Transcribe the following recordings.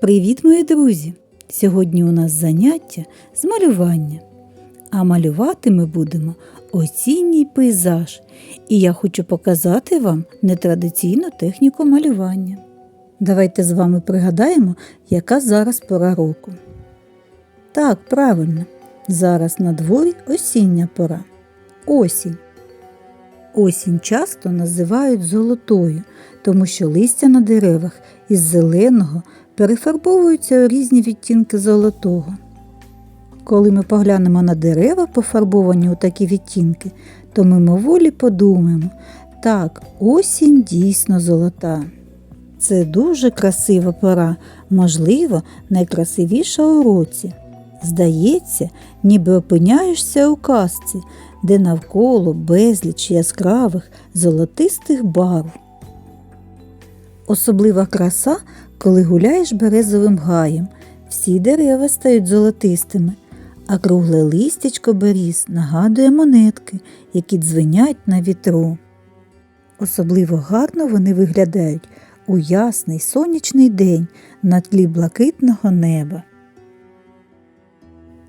Привіт, мої друзі! Сьогодні у нас заняття з малювання. А малювати ми будемо осінній пейзаж. І я хочу показати вам нетрадиційну техніку малювання. Давайте з вами пригадаємо, яка зараз пора року. Так, правильно, зараз на дворі осіння пора. Осінь. Осінь часто називають золотою, тому що листя на деревах із зеленого перефарбовуються у різні відтінки золотого. Коли ми поглянемо на дерева, пофарбовані у такі відтінки, то мимоволі подумаємо, так, осінь дійсно золота. Це дуже красива пора, можливо, найкрасивіша у році. Здається, ніби опиняєшся у казці, де навколо безліч яскравих золотистих барв. Особлива краса, коли гуляєш березовим гаєм, всі дерева стають золотистими, а кругле листячко беріз нагадує монетки, які дзвенять на вітру. Особливо гарно вони виглядають у ясний сонячний день на тлі блакитного неба.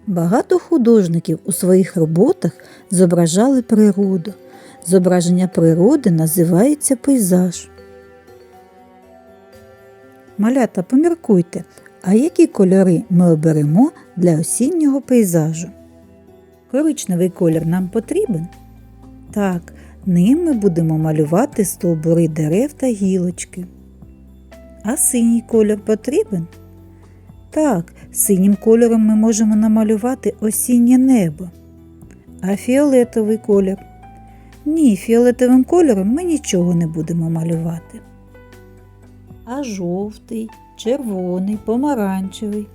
Багато художників у своїх роботах зображали природу. Зображення природи називається пейзаж. Малята, поміркуйте, а які кольори ми оберемо для осіннього пейзажу? Коричневий колір нам потрібен? Так, ним ми будемо малювати стовбури дерев та гілочки. А синій колір потрібен? Так, синім кольором ми можемо намалювати осіннє небо. А фіолетовий колір? Ні, фіолетовим кольором ми нічого не будемо малювати. А жовтий, червоний, помаранчевий.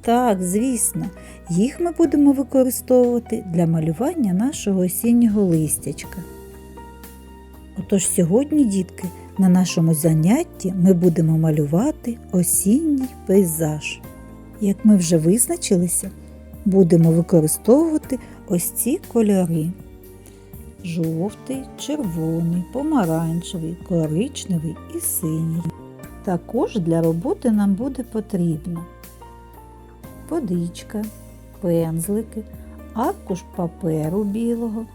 Так, звісно, їх ми будемо використовувати для малювання нашого осіннього листячка. Отож сьогодні, дітки, на нашому занятті ми будемо малювати осінній пейзаж. Як ми вже визначилися, будемо використовувати ось ці кольори. Жовтий, червоний, помаранчевий, коричневий і синій. Також для роботи нам буде потрібно водичка, пензлики, аркуш паперу білого,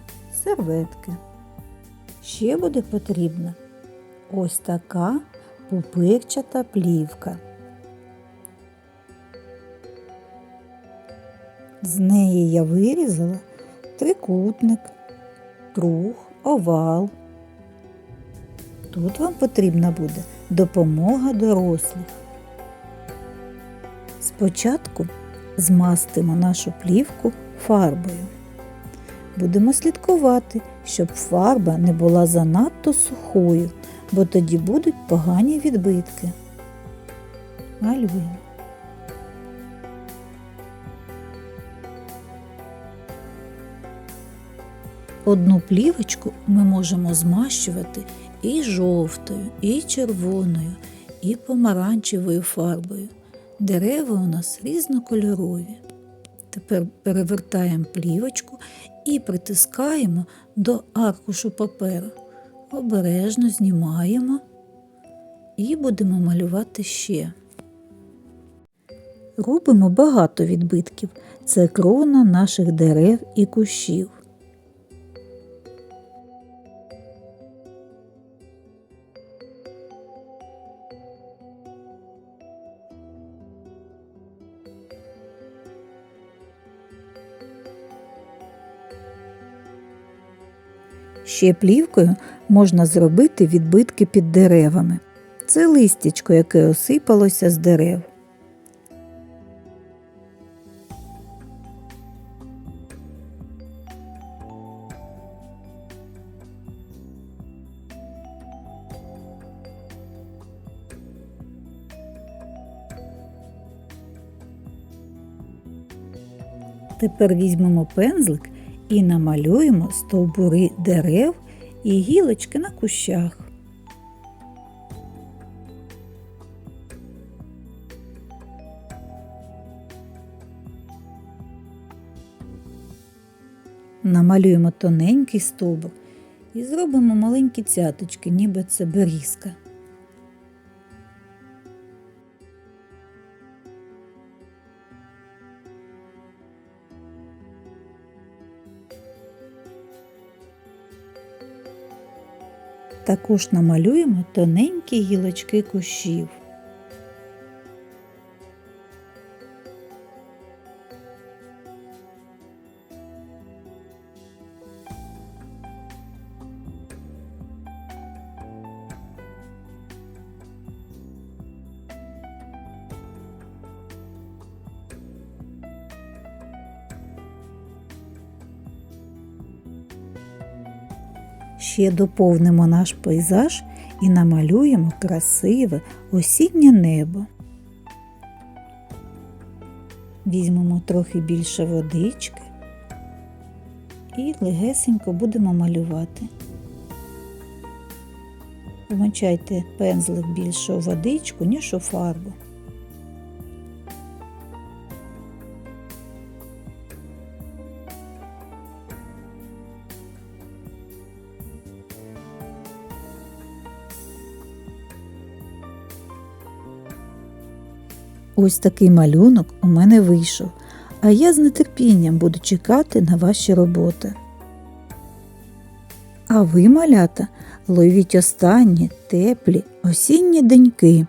серветки. Ще буде потрібна ось така пупирчата плівка. З неї я вирізала трикутник, круг, овал. Тут вам потрібна буде допомога дорослих. Спочатку змастимо нашу плівку фарбою. Будемо слідкувати, щоб фарба не була занадто сухою, бо тоді будуть погані відбитки. Малюємо. Одну плівочку ми можемо змащувати і жовтою, і червоною, і помаранчевою фарбою. Дерева у нас різнокольорові. Тепер перевертаємо плівочку і притискаємо до аркушу паперу. Обережно знімаємо і будемо малювати ще. Робимо багато відбитків. Це крона наших дерев і кущів. Ще плівкою можна зробити відбитки під деревами. Це листячко, яке осипалося з дерев. Тепер візьмемо пензлик і намалюємо стовбури дерев і гілочки на кущах. Намалюємо тоненький стовбур і зробимо маленькі цяточки, ніби це берізка. Також намалюємо тоненькі гілочки кущів. Ще доповнимо наш пейзаж і намалюємо красиве осіннє небо. Візьмемо трохи більше водички і легесенько будемо малювати. Вмочайте пензлик більше у водичку, ніж у фарбу. Ось такий малюнок у мене вийшов, а я з нетерпінням буду чекати на ваші роботи. А ви, малята, ловіть останні теплі осінні деньки.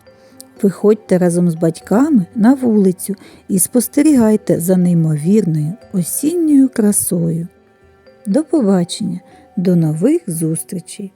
Виходьте разом з батьками на вулицю і спостерігайте за неймовірною осінньою красою. До побачення, до нових зустрічей!